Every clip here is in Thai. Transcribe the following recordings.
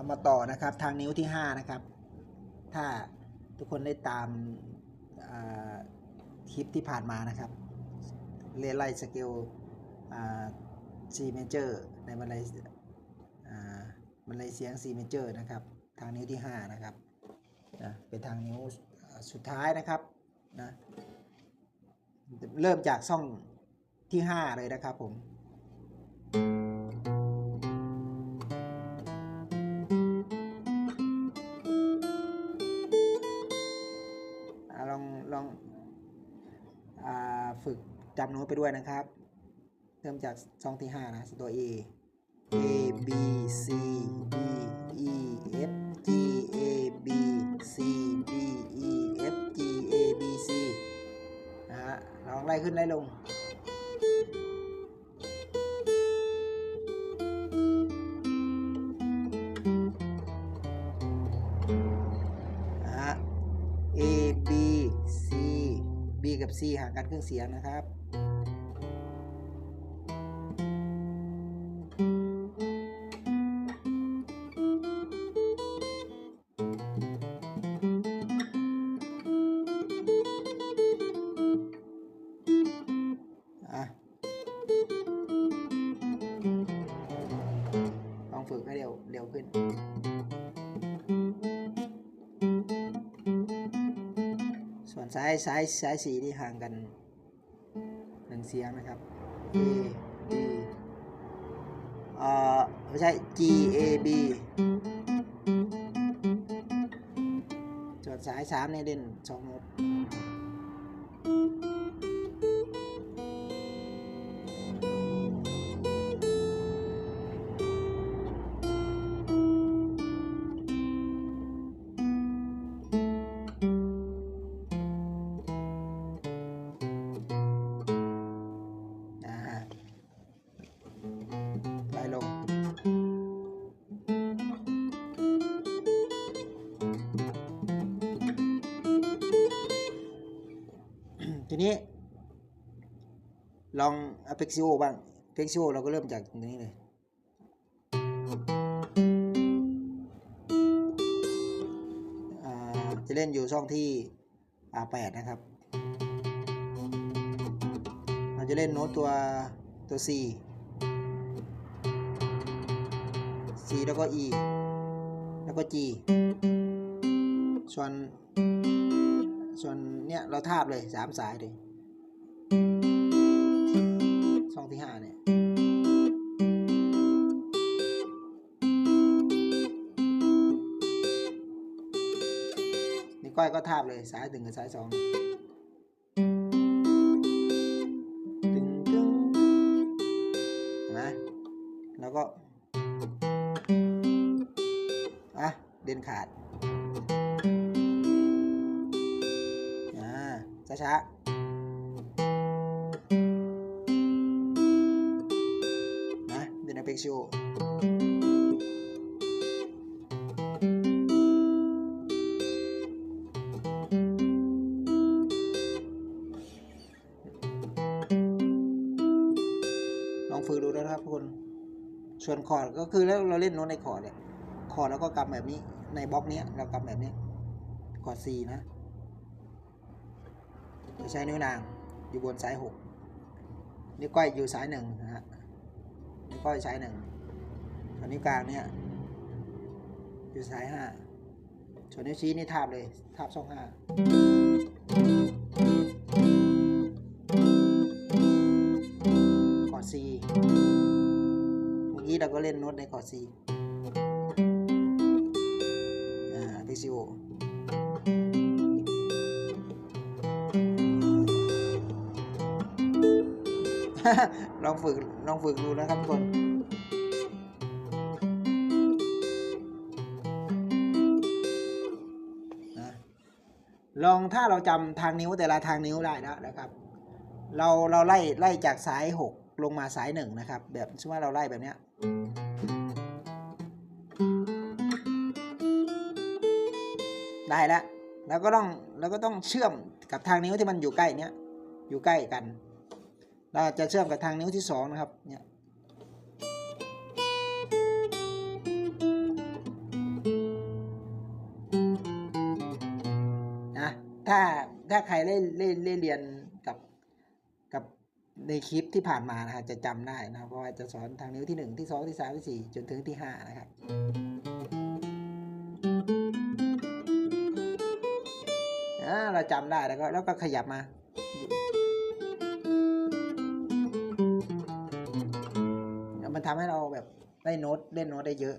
เอามาต่อนะครับทางนิ้วที่ 5 นะครับ ถ้าทุกคนได้ตามคลิปที่ผ่านมานะครับเรียนไล่สเกลอ่า C major ในบันไดบันไดเสียง C major นะครับ ทางนิ้วที่ 5 นะครับนะเป็นทางนิ้วสุดท้ายนะครับนะเริ่มจากช่องที่ 5 เลยนะครับผม จำโน้ตไปด้วยนะครับ เริ่มจากช่องที่5นะตัว A A B C D E F G A B C D E F G A B C นะฮะลองไล่ขึ้นไล่ลง กับ C ห่างกันครึ่งเสียงนะครับอะายสายสายสีที่ห่างกันหนึ่งเสียงนะครับ A B เอ่อไม่ใช่ G A B ส่วนซ้ายสามเนี่ยเล่นสองโน้ต นี้ลอง a p e x i o บ้าง a p e x i o เราก็เริ่มจากตรงนี้เลย จะเล่นอยู่ช่องที่ R8 นะครับ เราจะเล่นโน้ตตัวตัว C C แล้วก็ E แล้วก็ G ส่วน ส่วนเนี้ยเราทาบเลยสามสายเลยช่องที่ห้าเนี่ยนี่ก้อยก็ทาบเลยสายหนึ่งกับสายสองตึงตึงนไหมแล้วก็อะเด่นขาด ช้าๆนะเดนอเปกชิโอลองฝึกดูนะครับทุกคนส่วนคอร์ดก็คือแล้วเราเล่นโน้ตในคอร์ดเนี่ยคอร์ดแล้วก็กำแบบนี้ในบล็อกเนี้ยเรากำแบบนี้คอร์ด C นะ จะใช้นิ้วนางอยู่บนซ้ายหกนิ้วก้อยอยู่ซ้ายหนึ่งนะฮะนิ้วก้อยซ้ายหนึ่งส่วนนิ้วกลางเนี่ยอยู่ซ้ายห้าส่วนนิ้วชี้นี่ทาบเลยทาบช่องห้าคอร์ด C เมื่อกี้เราก็เล่นโน้ตในคอร์ด C อ่าพิซิโอ ลองฝึกลองฝึกดูนะครับทุกคนลองถ้าเราจำทางนิ้วแต่ละทางนิ้วได้แล้วนะครับ เราเราไล่ไล่จากสายหกลงมาสายหนึ่งนะครับ แบบสมมติว่าเราไล่แบบเนี้ยได้แล้วแล้วก็ต้องแล้วก็ต้องเชื่อมกับทางนิ้วที่มันอยู่ใกล้เนี้ยอยู่ใกล้กัน เราจะเชื่อมกับทางนิ้วที่สองนะครับเนี่ยนะถ้าถ้าใครเล่นเล่นเรียนกับกับในคลิปที่ผ่านมานะครัจะจำได้นะเพราะว่าจะสอนทางนิ้วที่หนึ่งที่สองที่สามที่สี่จนถึงที่ห้านะครับเราจำได้แล้วก็แล้วก็ขยับมา มันทำให้เราแบบได้โน้ตเล่นโน้ตได้เยอะ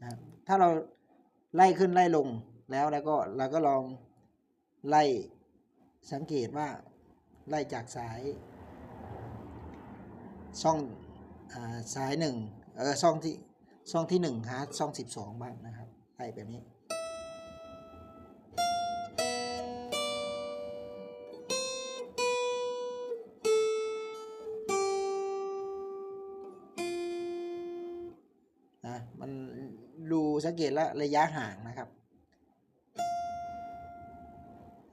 นะครับถ้าเราไล่ขึ้นไล่ลงแล้วแล้วก็เราก็ลองไล่สังเกตว่าไล่จากสาย ช่องอสายหนึ่งเออช่องที่ช่องที่หนึ่งหาช่องสิบสองบ้างนะครับไล่แบบนี้ ดูสังเกตและระยะห่างนะครับ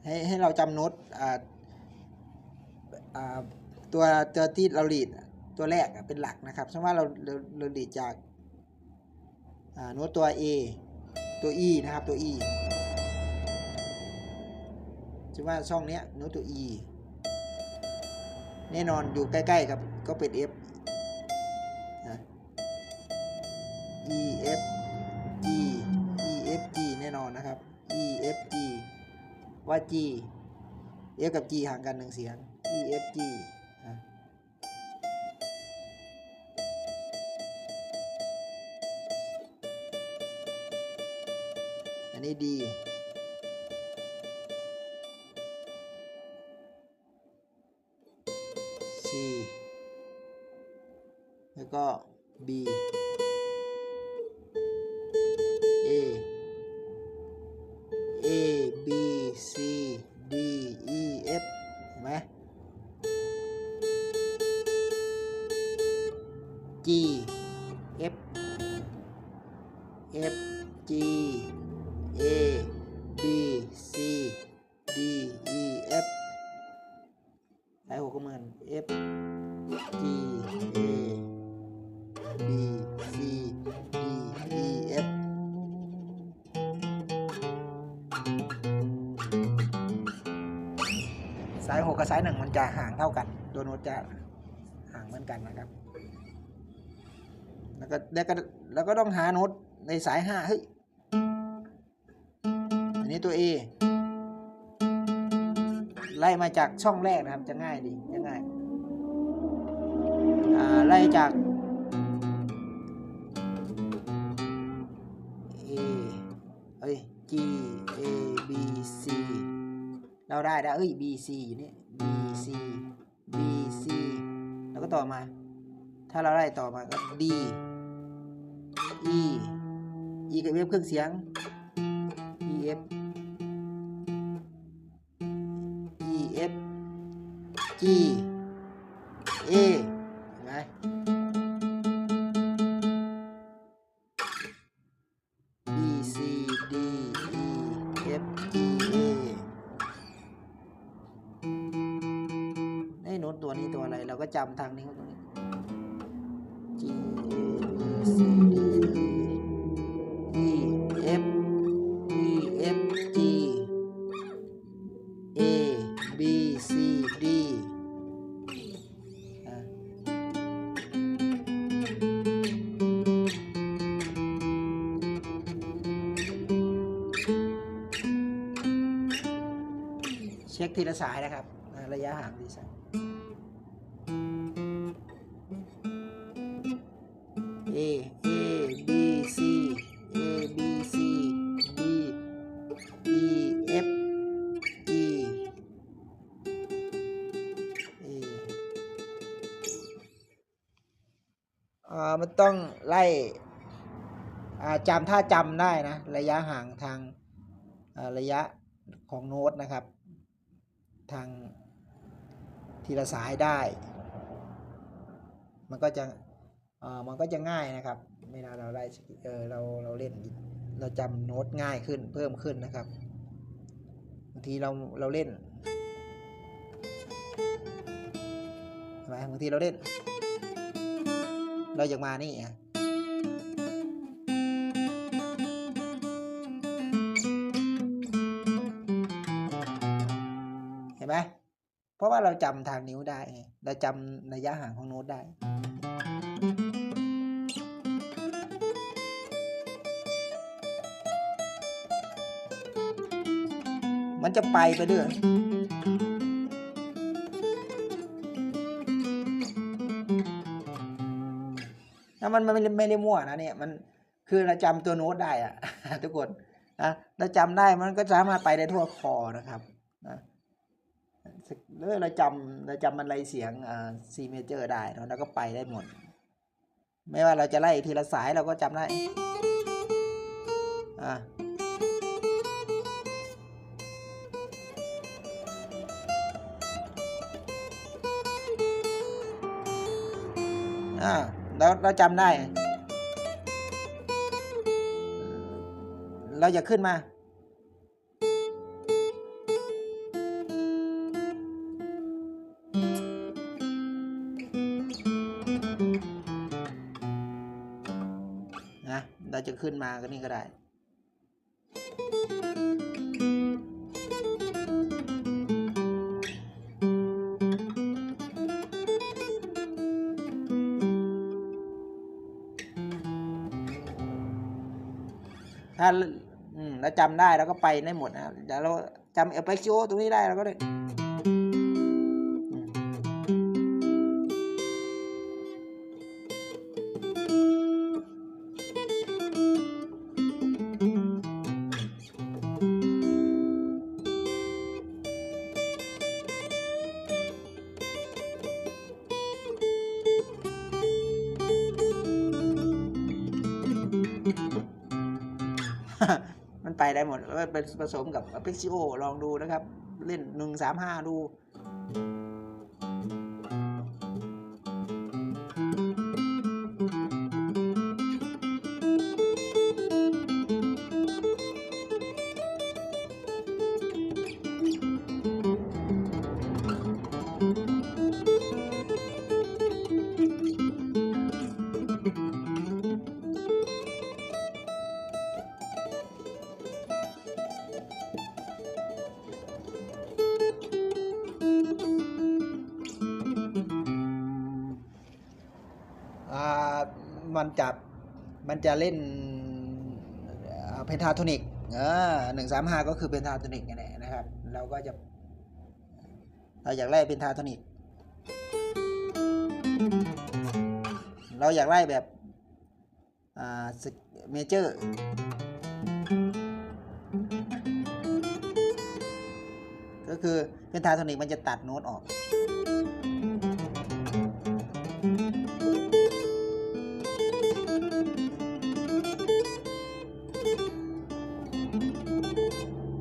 ให้ให้เราจำโน้ตอ่าอ่าตัวตัวที่เราลีดตัวแรกเป็นหลักนะครับสมมติว่าเราเราเราลีดจากอ่าโน้ตตัว A ตัว E นะครับตัว E สมมติว่าช่องเนี้ยโน้ตตัว E แน่นอนอยู่ใกล้ ๆ กับก็เป็น F G F กับ G ห่างกันหนึ่งเสียง E F G อันนี้ D C แล้วก็ B หกเหมือน F G A B C D E F สายหกกับสายหนึ่งมันจะห่างเท่ากัน ตัวโน้ตจะห่างเหมือนกันนะครับ แล้วก็แล้วก็แล้วก็ต้องหาโน้ตในสายห้าเฮ้ย อันนี้ตัว A ไล่มาจากช่องแรกนะครับจะง่ายดีจะง่ายไล่จาก A เอ้ย G A B C เราได้แล้วเอ้ย B C อยู่นี่ B C B C แล้วก็ต่อมา ถ้าเราไล่ต่อมาก็ D E E กับ F เครื่องเสียง E F 一。 ละสายนะครับ ระยะห่างทีสาย A A B C A B C D E F E A อ่ามันต้องไล่จำถ้าจำได้นะ ระยะห่างทางระยะของโน้ตนะครับ ทางทีละสายได้ มันก็จะมันก็จะง่ายนะครับเวลาเราได้เออเราเราเล่นเราจำโน้ตง่ายขึ้นเพิ่มขึ้นนะครับบางทีเราเราเล่นใช่ไหมบางทีเราเล่น เราอยากมานี่ ว่าเราจำทางนิ้วได้ เราจำระยะห่างของโน้ตได้ มันจะไปไปเรื่อยแล้วมันมันไม่ได้ไม่ได้มั่วนะเนี่ยมันคือเราจำตัวโน้ตได้อะทุกคนนะเราจำได้มันก็สามารถไปได้ทั่วคอนะครับ นะหรือเราจำเราจำมันไรเสียงอ่า C major ได้แล้วก็ไปได้หมด ไม่ว่าเราจะไล่ทีละสายเราก็จำได้อ่าอ่าแล้วเราจำได้ เราจะขึ้นมา เราจะขึ้นมาก็นี่ก็ได้ ถ้าเราจำได้เราก็ไปได้หมดนะเดี๋ยวเราจำเอลเปซิโตรงนี้ได้เราก็ได้ มันไปได้หมดเป็นผสมกับเ p กซิโอลองดูนะครับ เล่นหนึ่งสามห้าดู มันจะมันจะเล่นเพนทาโทนิกเออหนึ่งสามห้าก็คือเพนทาโทนิกนี่แหละนะครับ เราก็จะเราอยากไล่เพนทาโทนิก เราอยากไล่แบบอ่าเมเจอร์ก็คือเพนทาโทนิกมันจะตัดโน้ตออก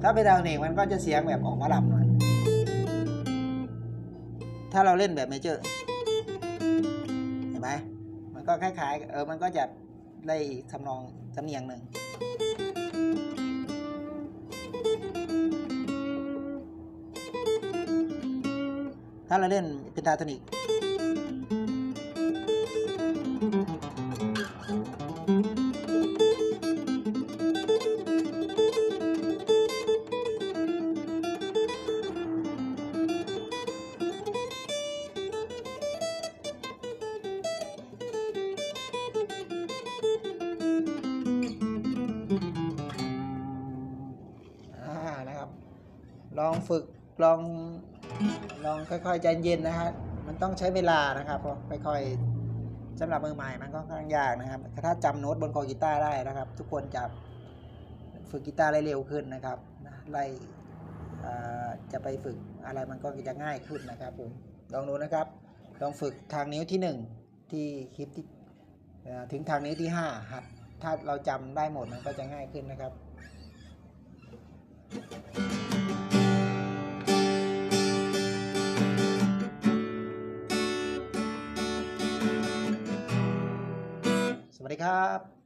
ถ้าเป็นดาวเนกมันก็จะเสียงแบบออกมาลำหน่อยถ้าเราเล่นแบบเมเจอร์เห็นไหมมันก็คล้ายๆเออมันก็จะได้ทำนองสำเนียงหนึ่งถ้าเราเล่นเป็นทาโทนิก ลองฝึกลองลองค่อยๆใจเย็นนะฮะมันต้องใช้เวลานะครับค่อยๆสำหรับมือใหม่มันก็ค่อนข้างยากนะครับ ถ้าจำโน้ตบนคอกีตาร์ได้นะครับ ทุกคนจะฝึกกีตาร์ได้เร็วขึ้นนะครับไล่จะไปฝึกอะไรมันก็จะง่ายขึ้นนะครับผมลองดูนะครับ ลองฝึกทางนิ้วที่หนึ่งที่คลิปที่ถึงทางนิ้วที่ห้าหัดถ้าเราจำได้หมดมันก็จะง่ายขึ้นนะครับ backup,